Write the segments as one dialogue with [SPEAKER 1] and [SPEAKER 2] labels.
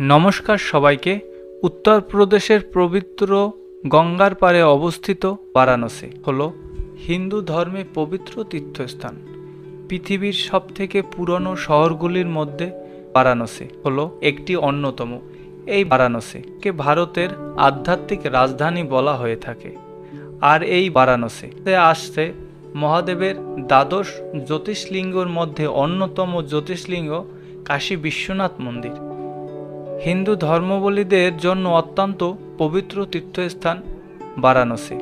[SPEAKER 1] নমস্কার সবাইকে। উত্তরপ্রদেশের পবিত্র গঙ্গার পাড়ে অবস্থিত বারাণসী হল হিন্দু ধর্মে পবিত্র তীর্থস্থান। পৃথিবীর সবথেকে পুরনো শহরগুলির মধ্যে বারাণসী হলো একটি অন্যতম। এই বারাণসীকে ভারতের আধ্যাত্মিক রাজধানী বলা হয়ে থাকে। আর এই বারাণসীতে আসছে মহাদেবের দ্বাদশ জ্যোতিষলিঙ্গর মধ্যে অন্যতম জ্যোতিষলিঙ্গ কাশী বিশ্বনাথ মন্দির। হিন্দু ধর্মাবলীদের জন্য অত্যন্ত পবিত্র তীর্থস্থান বারাণসী।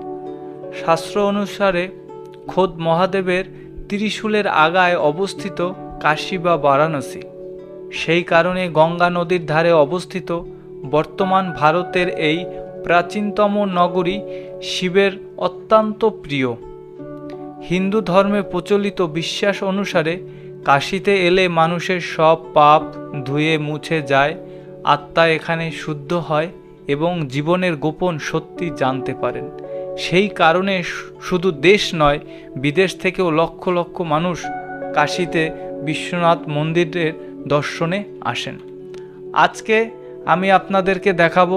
[SPEAKER 1] শাস্ত্র অনুসারে খোদ মহাদেবের ত্রিশূলের আগায় অবস্থিত কাশী বা বারাণসী। সেই কারণে গঙ্গা নদীর ধারে অবস্থিত বর্তমান ভারতের এই প্রাচীনতম নগরী শিবের অত্যন্ত প্রিয়। হিন্দু ধর্মে প্রচলিত বিশ্বাস অনুসারে কাশিতে এলে মানুষের সব পাপ ধুয়ে মুছে যায় আত্মা এখানে শুদ্ধ হয় এবং জীবনের গোপন সত্যি জানতে পারেন। সেই কারণে শুধু দেশ নয়, বিদেশ থেকেও লক্ষ লক্ষ মানুষ কাশীতে বিশ্বনাথ মন্দিরের দর্শনে আসেন। আজকে আমি আপনাদেরকে দেখাবো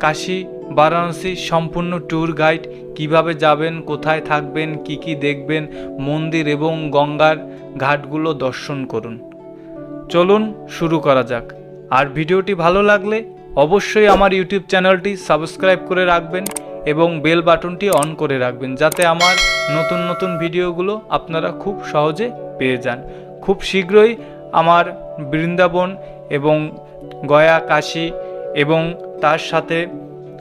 [SPEAKER 1] কাশী বারাণসী সম্পূর্ণ ট্যুর গাইড, কীভাবে যাবেন, কোথায় থাকবেন, কি কি দেখবেন, মন্দির এবং গঙ্গার ঘাটগুলো দর্শন করুন। চলুন শুরু করা যাক। আর ভিডিওটি ভালো লাগলে অবশ্যই আমার ইউটিউব চ্যানেলটি সাবস্ক্রাইব করে রাখবেন এবং বেল বাটনটি অন করে রাখবেন যাতে আমার নতুন নতুন ভিডিওগুলো আপনারা খুব সহজে পেয়ে যান। খুব শীঘ্রই আমার বৃন্দাবন এবং গয়া, কাশী এবং তার সাথে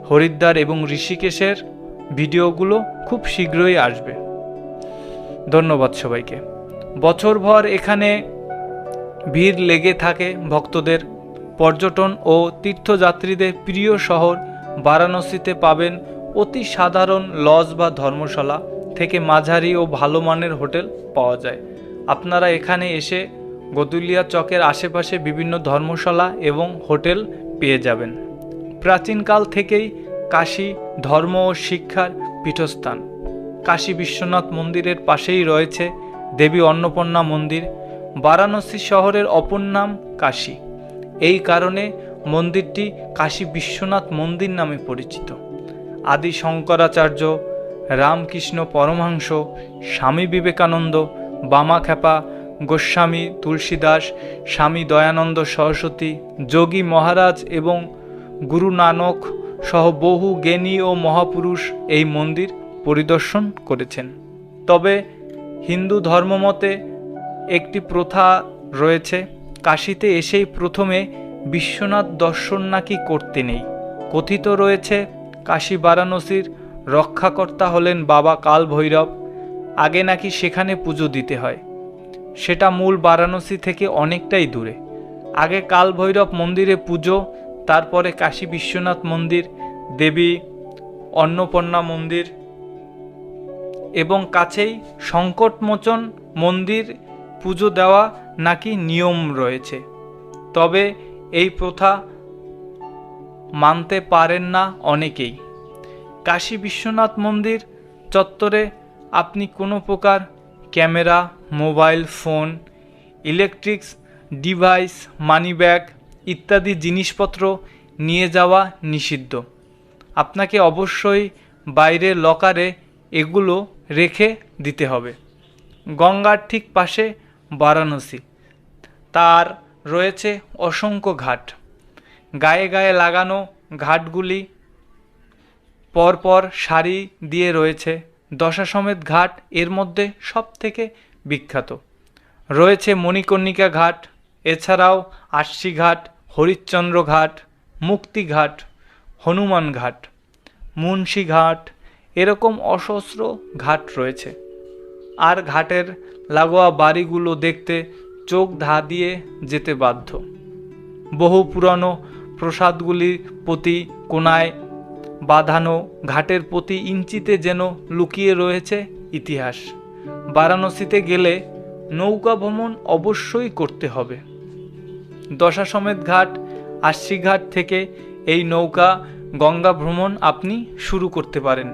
[SPEAKER 1] হরিদ্বার এবং ঋষিকেশের ভিডিওগুলো খুব শীঘ্রই আসবে। ধন্যবাদ সবাইকে। বছরভর এখানে ভিড় লেগে থাকে ভক্তদের পর্যটন ও তীর্থযাত্রীদের প্রিয় শহর বারাণসীতে পাবেন অতি সাধারণ লজ বা ধর্মশালা থেকে মাঝারি ও ভালো মানের হোটেল পাওয়া যায়। আপনারা এখানে এসে গদুলিয়া চকের আশেপাশে বিভিন্ন ধর্মশালা এবং হোটেল পেয়ে যাবেন। প্রাচীনকাল থেকেই কাশী ধর্ম ও শিক্ষার পীঠস্থান। কাশী বিশ্বনাথ মন্দিরের পাশেই রয়েছে দেবী অন্নপূর্ণা মন্দির। বারাণসী শহরের অপর নাম কাশী। এই কারণে মন্দিরটি কাশী বিশ্বনাথ মন্দির নামে পরিচিত। আদি শঙ্করাচার্য রামকৃষ্ণ পরমহংস, স্বামী বিবেকানন্দ, বামাখ্যাপা, গোস্বামী তুলসীদাস, স্বামী দয়ানন্দ সরস্বতী, যোগী মহারাজ এবং গুরু নানক সহ বহু জ্ঞানী ও মহাপুরুষ এই মন্দির পরিদর্শন করেছেন। তবে হিন্দু ধর্মমতে একটি প্রথা রয়েছে কাশীতে এসেই প্রথমে বিশ্বনাথ দর্শন নাকি করতে নেই। কথিত রয়েছে, কাশী বারাণসীর রক্ষাকর্তা হলেন বাবা কাল ভৈরব আগে নাকি সেখানে পুজো দিতে হয়। সেটা মূল বারাণসী থেকে অনেকটাই দূরে। আগে কাল ভৈরব মন্দিরে পুজো, তারপরে কাশী বিশ্বনাথ মন্দির, দেবী অন্নপূর্ণা মন্দির এবং কাছেই সংকটমোচন মন্দির পুজো দেওয়া নাকি নিয়ম রয়েছে। তবে এই প্রথা মানতে পারেন না অনেকেই। কাশী বিশ্বনাথ মন্দির চত্বরে আপনি কোনো প্রকার camera, mobile phone, electrics device money bag ইত্যাদি জিনিসপত্র নিয়ে যাওয়া নিষিদ্ধ। আপনাকে অবশ্যই বাইরের লকারে এগুলো রেখে দিতে হবে। গঙ্গার ঠিক পাশে বারাণসী। তার রয়েছে অসংখ্য ঘাট। গায়ে গায়ে লাগানো ঘাটগুলি পরপর সারি দিয়ে রয়েছে। দশাসমেত ঘাট এর মধ্যে সব থেকে বিখ্যাত। রয়েছে মণিকর্ণিকা ঘাট, এছাড়াও আশি ঘাট, হরিশ্চন্দ্র ঘাট মুক্তিঘাট হনুমান ঘাট, মুন্সি ঘাট, এরকম অসহস্র ঘাট রয়েছে। আর ঘাটের লাগোয়া বাড়িগুলো দেখতে চোখ ধা দিয়ে যেতে বাধ্য। বহু পুরানো প্রসাদগুলির প্রতি কোনায় বাঁধানো ঘাটের প্রতি ইঞ্চিতে যেন লুকিয়ে রয়েছে ইতিহাস। বারাণসীতে গেলে নৌকা ভ্রমণ অবশ্যই করতে হবে। দশাসমেত ঘাট আশি ঘাট থেকে এই নৌকা গঙ্গা ভ্রমণ আপনি শুরু করতে পারেন।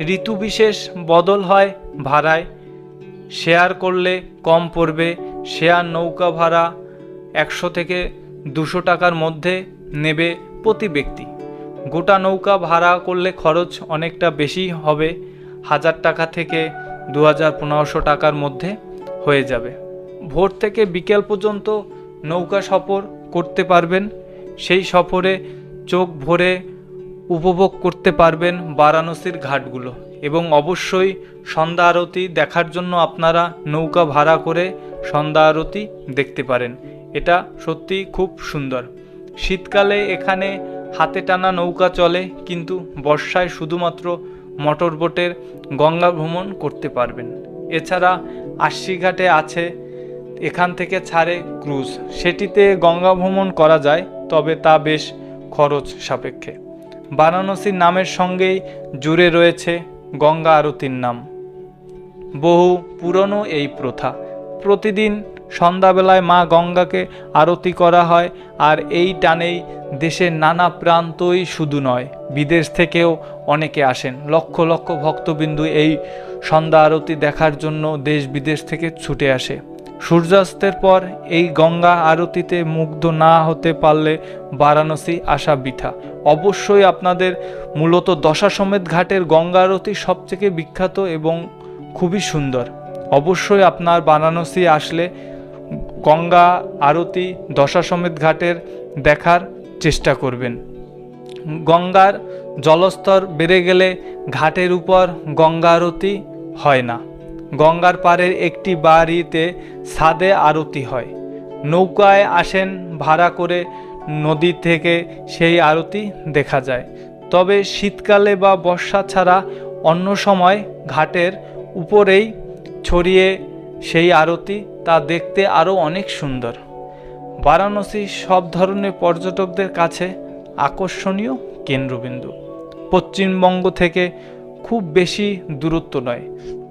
[SPEAKER 1] ঋতু বিশেষ বদল হয় ভাড়ায়। শেয়ার করলে কম পড়বে, শেয়ার নৌকা ভাড়া একশো থেকে দুশো টাকার মধ্যে নেবে প্রতি ব্যক্তি। গোটা নৌকা ভাড়া করলে খরচ অনেকটা বেশি হবে, হাজার টাকা থেকে দু হাজার পনেরোশো টাকার মধ্যে হয়ে যাবে। ভোর থেকে বিকেল পর্যন্ত নৌকা সফর করতে পারবেন। সেই সফরে চোখ ভরে উপভোগ করতে পারবেন বারাণসীর ঘাটগুলো এবং অবশ্যই সন্ধ্যা আরতি দেখার জন্য আপনারা নৌকা ভাড়া করে সন্ধ্যা আরতি দেখতে পারেন। এটা সত্যি খুব সুন্দর। শীতকালে এখানে হাতে টানা নৌকা চলে, কিন্তু বর্ষায় শুধুমাত্র মোটর বোটের গঙ্গা ভ্রমণ করতে পারবেন। এছাড়া আশি ঘাটে আছে, এখান থেকে ছাড়ে ক্রুজ। সেটিতে গঙ্গা ভ্রমণ করা যায়, তবে তা বেশ খরচ সাপেক্ষে। বারাণসীর নামের সঙ্গেই জুড়ে রয়েছে গঙ্গা আরতির নাম। বহু পুরনো এই প্রথা। প্রতিদিন সন্ধ্যাবেলায় মা গঙ্গাকে আরতি করা হয় আর এই টানেই দেশের নানা প্রান্তই শুধু নয়, বিদেশ থেকেও অনেকে আসেন। লক্ষ লক্ষ ভক্তবিন্দু এই সন্ধ্যা আরতি দেখার জন্য দেশ বিদেশ থেকে ছুটে আসে। সূর্যাস্তের পর এই গঙ্গা আরতিতে মুগ্ধ না হতে পারলে বারাণসী আসা বৃথা অবশ্যই আপনাদের মূলত দশা দশাসমেত ঘাটের গঙ্গা আরতি সবথেকে বিখ্যাত এবং খুবই সুন্দর। অবশ্যই আপনার বারাণসী আসলে গঙ্গা আরতি দশা দশাসমেত ঘাটের দেখার চেষ্টা করবেন। গঙ্গার জলস্তর বেড়ে গেলে ঘাটের উপর গঙ্গা আরতি হয় না। গঙ্গার পাড়ের একটি বাড়িতে ছাদে আরতি হয়। নৌকায় আসেন ভাড়া করে নদী থেকে সেই আরতি দেখা যায়। তবে শীতকালে বা বর্ষা ছাড়া অন্য সময় ঘাটের উপরেই ছড়িয়ে সেই আরতি তা দেখতে আরও অনেক সুন্দর। বারাণসী সব ধরনের পর্যটকদের কাছে আকর্ষণীয় কেন্দ্রবিন্দু। পশ্চিমবঙ্গ থেকে খুব বেশি দূরত্ব নয়।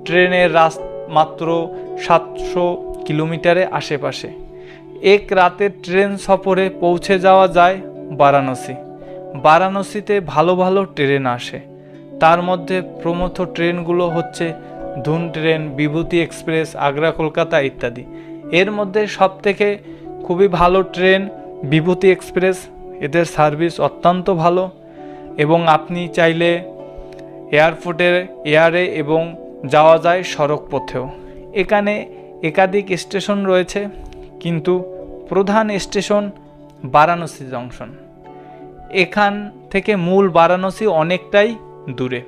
[SPEAKER 1] ট্রেনের রাস মাত্র সাতশো কিলোমিটারের আশেপাশে। এক রাতে ট্রেন সফরে পৌঁছে যাওয়া যায় বারাণসী। বারাণসীতে ভালো ভালো ট্রেন আসে। তার মধ্যে প্রমুখ ট্রেনগুলো হচ্ছে ধুন ট্রেন, বিভূতি এক্সপ্রেস, আগ্রা কলকাতা ইত্যাদি। এর মধ্যে সব থেকে খুবই ভালো ট্রেন বিভূতি এক্সপ্রেস। এদের সার্ভিস অত্যন্ত ভালো এবং আপনি চাইলে এয়ারপোর্টের এয়ারে এবং যাওয়া যায় সড়ক পথেও। এখানে একাধিক স্টেশন রয়েছে, কিন্তু প্রধান স্টেশন বারাণসী জংশন। এখান থেকে মূল বারাণসী অনেকটাই দূরে।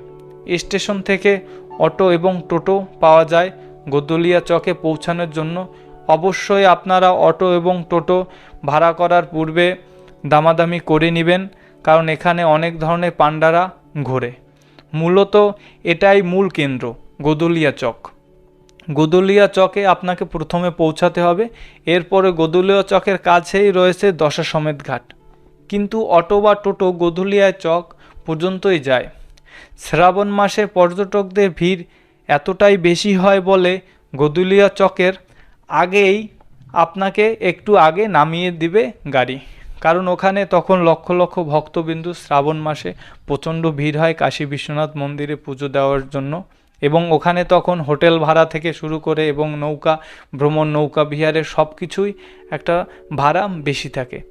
[SPEAKER 1] স্টেশন থেকে অটো এবং টোটো পাওয়া যায় গোদলিয়া চকে পৌঁছানোর জন্য। অবশ্যই আপনারা অটো এবং টোটো ভাড়া করার পূর্বে দামাদামি করে নেবেন, কারণ এখানে অনেক ধরনের পান্ডারা ঘোরে। মূলত এটাই মূল কেন্দ্র। গোদলিয়া চক। গোদলিয়া চকে আপনাকে প্রথমে পৌঁছাতে হবে। এরপরে গোদলিয়া চকের কাছেই রয়েছে দশা সমেত ঘাট। কিন্তু অটো বা টোটো গোধুলিয়া চক পর্যন্তই যায়। শ্রাবণ মাসে পর্যটকদের ভিড় এতটাই বেশি হয় বলে গদুলিয়া চকের আগেই আপনাকে একটু আগে নামিয়ে দিবে গাড়ি। কারণ ওখানে তখন লক্ষ লক্ষ ভক্তবিন্দু শ্রাবণ মাসে প্রচণ্ড ভিড় হয় কাশী বিশ্বনাথ মন্দিরে পুজো দেওয়ার জন্য। এবং ওখানে তখন হোটেল ভাড়া থেকে শুরু করে এবং নৌকা, ভ্রমণ নৌকা বিহারের সব কিছুই একটা ভাড়া বেশি থাকে।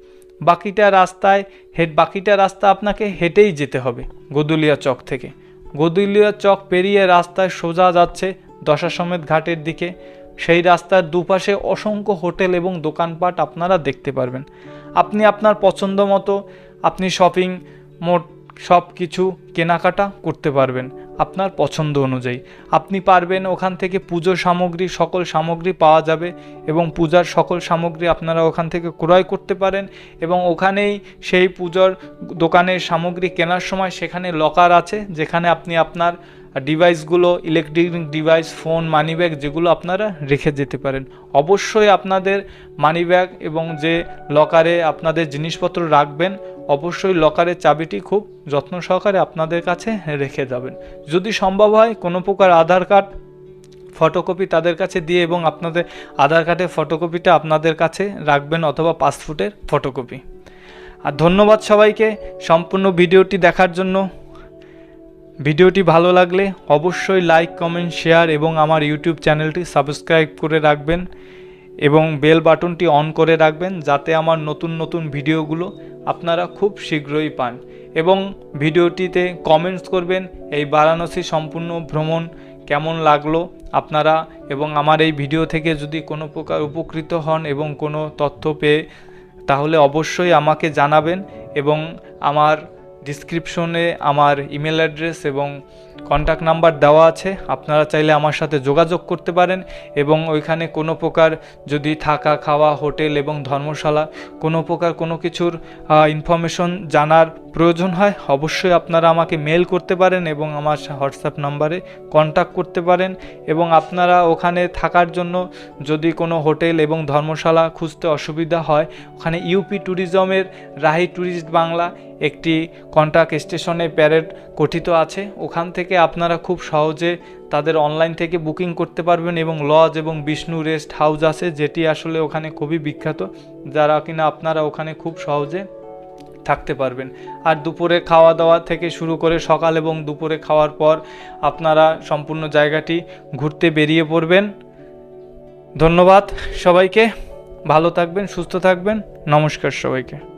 [SPEAKER 1] বাকিটা রাস্তায় হেড বাকিটা রাস্তা আপনাকে হেঁটেই যেতে হবে গদুলিয়া চক থেকে। গদুলিয়া চক পেরিয়ে রাস্তায় সোজা যাচ্ছে দশাসমেত ঘাটের দিকে। সেই রাস্তার দুপাশে অসংখ্য হোটেল এবং দোকানপাট আপনারা দেখতে পারবেন। আপনি আপনার পছন্দ মতো আপনি শপিং, মোট সব কিছু কেনাকাটা করতে পারবেন। আপনার পছন্দ অনুযায়ী। আপনি পারবেন ওখান থেকে পুজো সামগ্রী, সকল সামগ্রী পাওয়া যাবে এবং পূজার সকল সামগ্রী আপনারা ওখান থেকে ক্রয় করতে পারেন এবং ওখানেই সেই পুজোর দোকানের সামগ্রী কেনার সময় সেখানে লকার আছে, যেখানে আপনি আপনার ডিভাইসগুলো ইলেকট্রনিক ডিভাইস ফোন মানিব্যাগ যেগুলো আপনারা রেখে যেতে পারেন। অবশ্যই আপনাদের মানিব্যাগ এবং যে লকারে আপনাদের জিনিসপত্র রাখবেন, অবশ্যই লকারের চাবিটি খুব যত্ন সহকারে আপনাদের কাছে রেখে যাবেন। যদি সম্ভব হয়, কোনো প্রকার আধার কার্ড ফটোকপি তাদের কাছে দিয়ে এবং আপনাদের আধার কার্ডের ফটোকপিটা আপনাদের কাছে রাখবেন অথবা পাসপোর্টের ফটোকপি আর ধন্যবাদ সবাইকে, সম্পূর্ণ ভিডিওটি দেখার জন্য। ভিডিওটি ভালো লাগলে অবশ্যই লাইক, কমেন্ট, শেয়ার এবং আমার ইউটিউব চ্যানেলটি সাবস্ক্রাইব করে রাখবেন এবং বেল বাটনটি অন করে রাখবেন যাতে আমার নতুন নতুন ভিডিওগুলো আপনারা খুব শীঘ্রই পান। এবং ভিডিওটিতে কমেন্টস করবেন, এই বারাণসী সম্পূর্ণ ভ্রমণ কেমন লাগল আপনারা এবং আমার এই ভিডিও থেকে যদি কোনো প্রকার উপকৃত হন এবং কোনো তথ্য পেয়ে, তাহলে অবশ্যই আমাকে জানাবেন এবং আমার ডিসক্রিপশনে আমার ইমেল অ্যাড্রেস এবং কন্ট্যাক্ট নাম্বার দেওয়া আছে। আপনারা চাইলে আমার সাথে যোগাযোগ করতে পারেন এবং ওইখানে কোনো প্রকার যদি থাকা, খাওয়া, হোটেল এবং ধর্মশালা কোনো প্রকার কোনো কিছুর ইনফরমেশন জানার প্রয়োজন হয়, অবশ্যই আপনারা আমাকে মেল করতে পারেন এবং আমার হোয়াটসঅ্যাপ নাম্বারে কন্ট্যাক্ট করতে পারেন এবং আপনারা ওখানে থাকার জন্য যদি কোনো হোটেল এবং ধর্মশালা খুঁজতে অসুবিধা হয়, ওখানে ইউপি ট্যুরিজমের রাহি ট্যুরিস্ট বাংলা একটি কন্ট্যাক্ট স্টেশনে প্যারেড গঠিত আছে। ওখান থেকে আপনারা খুব সহজে তাদের অনলাইন থেকে বুকিং করতে পারবেন এবং লজ এবং বিষ্ণু রেস্ট হাউস আছে, যেটি আসলে ওখানে খুবই বিখ্যাত। যারা কিনা আপনারা ওখানে খুব সহজে থাকতে পারবেন। আর দুপুরে খাওয়া দাওয়া থেকে শুরু করে সকাল এবং দুপুরে খাওয়ার পর আপনারা সম্পূর্ণ জায়গাটি ঘুরতে বেরিয়ে পড়বেন। ধন্যবাদ সবাইকে। ভালো থাকবেন, সুস্থ থাকবেন। নমস্কার সবাইকে।